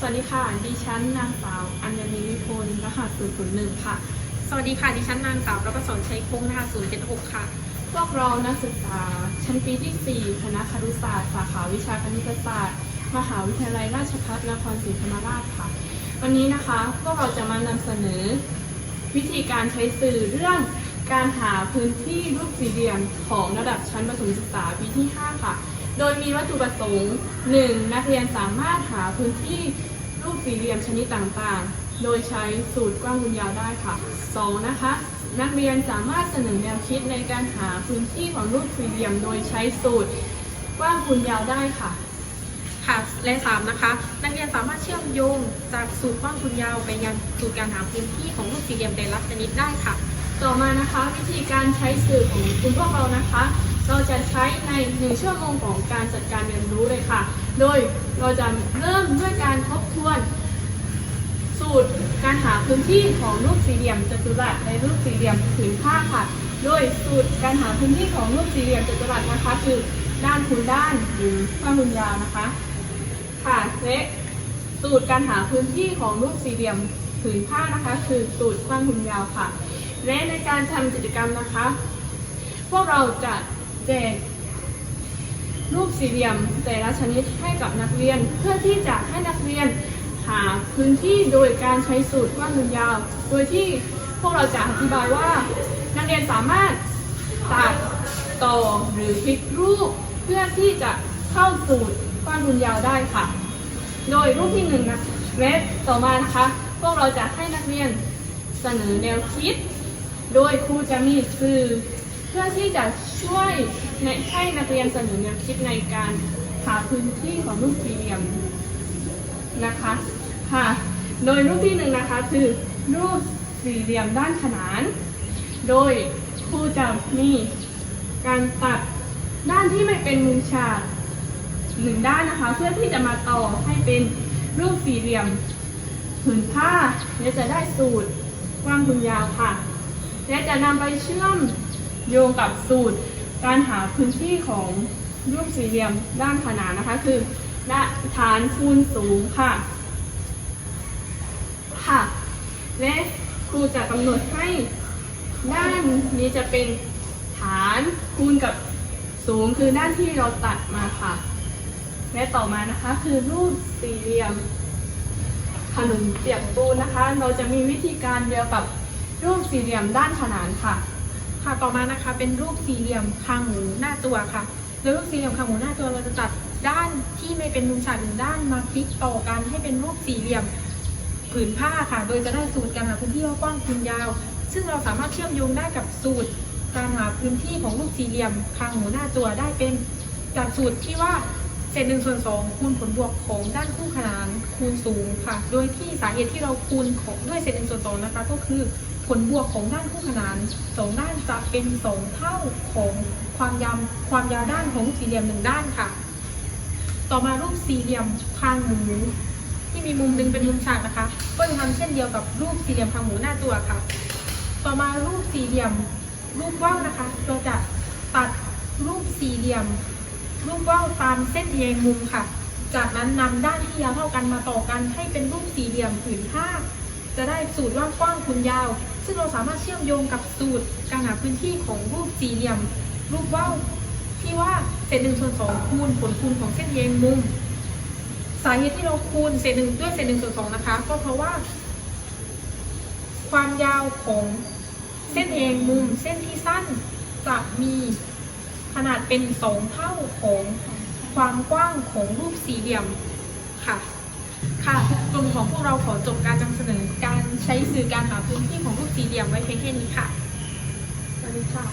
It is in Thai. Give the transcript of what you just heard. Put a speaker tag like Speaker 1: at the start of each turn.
Speaker 1: สวัสดีค่ะ ดิฉันนางสาวอัญณีวิพลรหัส001 ค่ะ
Speaker 2: สวัสดีค่ะ ดิฉันนางสาวประประสนชัยคงนะคะ076 ค่ะ
Speaker 1: พวกเรานักศึกษาชั้นปีที่ 4 คณะครุศาสตร์สาขาวิชาคณิตศาสตร์ มหาวิทยาลัยราชภัฏนครศรีธรรมราชค่ะ วันนี้นะคะพวกเราจะมานำเสนอ วิธีการใช้สื่อเรื่องการหาพื้นที่รูปสี่เหลี่ยมของระดับชั้นประถมศึกษาปีที่ 5 ค่ะ โดยมีวัตถุประสงค์ 1. นักเรียนสามารถหาพื้นที่รูปสี่เหลี่ยมชนิดต่างๆ โดยใช้สูตรกว้างคูณยาวได้ค่ะ 2. นะคะ นักเรียนสามารถเสนอแนวคิดในการหาพื้นที่ของรูปสี่เหลี่ยม โดยใช้สูตรกว้างคูณยาวได้ค่ะ
Speaker 2: ค่ะและ3นะคะนักเรียนสามารถเชื่อมโยงจากสูตรกว้างคูณยาวไปยังสูตรการหาพื้นที่ของรูปสี่เหลี่ยมแต่ละชนิดได้ค่ะ
Speaker 1: ต่อมานะคะ วิธีการใช้สื่อของคุณพวกเรานะคะ เราจะใช้ในหนึ่งชั่วโมงของการจัดการเรียนรู้เลยค่ะ โดยเราจะเริ่มด้วยการทบทวน สูตรการหาพื้นที่ของรูปสี่เหลี่ยมจัตุรัสในรูปสี่เหลี่ยมผืนผ้าค่ะ โดยสูตรการหาพื้นที่ของรูปสี่เหลี่ยมจัตุรัสนะคะ คือด้านคูณด้านหรือกว้างคูณยาวนะคะค่ะและสูตรการหาพื้นที่ของรูปสี่เหลี่ยมผืนผ้านะคะ คือสูตรกว้างคูณยาวค่ะ และในการทำกิจกรรมนะคะ พวกเราจะ แจกรูปสี่เหลี่ยมแต่ละชนิดให้กับนักเรียน เพื่อที่จะให้นักเรียนหาพื้นที่โดยการใช้สูตรกว้างคูณยาว โดยที่พวกเราจะอธิบายว่า นักเรียนสามารถตัดต่อหรือพลิกรูป เพื่อที่จะเข้าสูตรกว้างคูณยาวได้ค่ะ โดยรูปที่หนึ่งนะและต่อมานะคะ พวกเราจะให้นักเรียนเสนอแนวคิด โดยครูจะมีสื่อ เพื่อที่จะช่วยในให้นักเรียนเสนอแนวคิดในการหาพื้นที่ของรูปสี่เหลี่ยมนะคะค่ะโดยรูปที่หนึ่งนะคะคือรูปสี่เหลี่ยมด้านขนาน โดยครูจะมีการตัดด้านที่ไม่เป็นมุมฉากหนึ่งด้านนะคะ เพื่อที่จะมาต่อให้เป็นรูปสี่เหลี่ยมผืนผ้าและจะได้สูตรกว้างคูณยาวค่ะ และจะนำไปเชื่อม โยงกับสูตร การหาพื้นที่ของรูปสี่เหลี่ยมด้านขนานนะคะ คือด้านฐานคูณสูงค่ะ ค่ะ และครูจะกำหนดให้ด้านนี้จะเป็นฐานคูณกับสูงคือด้านที่เราตัดมาค่ะ และต่อมานะคะคือรูปสี่เหลี่ยมขนมเปียกปูนนะคะ เราจะมีวิธีการเดียวกับรูปสี่เหลี่ยมด้านขนานค่ะ
Speaker 2: ค่ะต่อมานะคะเป็นรูปสี่เหลี่ยมคางหมูหน้าตัวค่ะโดยรูปสี่เหลี่ยมคางหมูหน้าตัวเราจะตัดด้านที่ไม่เป็นมุมฉากหนึ่งด้านมาพลิกต่อกันให้เป็นรูปสี่เหลี่ยมผืนผ้าค่ะ โดยจะได้สูตรการหาพื้นที่ว่ากว้างคูณยาว ซึ่งเราสามารถเชื่อมโยงได้กับสูตรการหาพื้นที่ของรูปสี่เหลี่ยมคางหมูหน้าตัวได้เป็นจากสูตรที่ว่าเศษหนึ่งส่วนสองคูณผลบวกของด้านคู่ขนานคูณสูงค่ะ โดยที่สาเหตุที่เราคูณของด้วยเศษหนึ่งส่วนสองนะคะ ก็คือ ผลบวกของด้านคู่ขนานสองด้านจะเป็นสองเท่าของความยาวความยาวด้านของสี่เหลี่ยมหนึ่งด้านค่ะ ต่อมารูปสี่เหลี่ยมคางหมูที่มีมุมหนึ่งเป็นมุมฉากนะคะ ก็จะทำเช่นเดียวกับรูปสี่เหลี่ยมคางหมูหน้าตัวค่ะ ต่อมารูปสี่เหลี่ยมรูปว่าวนะคะ เราจะตัดรูปสี่เหลี่ยม รูปว่าวตามเส้นแยงมุมค่ะ จากนั้นนำด้านที่ยาวเท่ากันมาต่อกันให้เป็นรูปสี่เหลี่ยมผืนผ้า จะได้สูตรว่ากว้างคูณยาว ซึ่งเราสามารถเชื่อมโยงกับสูตรการหาพื้นที่ของรูปสี่เหลี่ยม รูปว่าวที่ว่าเศษหนึ่งส่วนสองคูณผลคูณของเส้นแยงมุม สาเหตุที่เราคูณเศษหนึ่งด้วยเศษหนึ่งส่วนสองนะคะ ก็เพราะว่า ความยาวของเส้นเองมุมเส้นที่สั้นจะมีขนาดเป็นสองเท่าของความกว้างของรูปสี่เหลี่ยมค่ะ ค่ะกลุ่มของพวกเราขอจบการนำเสนอการใช้สื่อการหาพื้นที่ของรูปสี่เหลี่ยมไว้เพียงแค่นี้ค่ะ
Speaker 1: สวัสดีค่ะ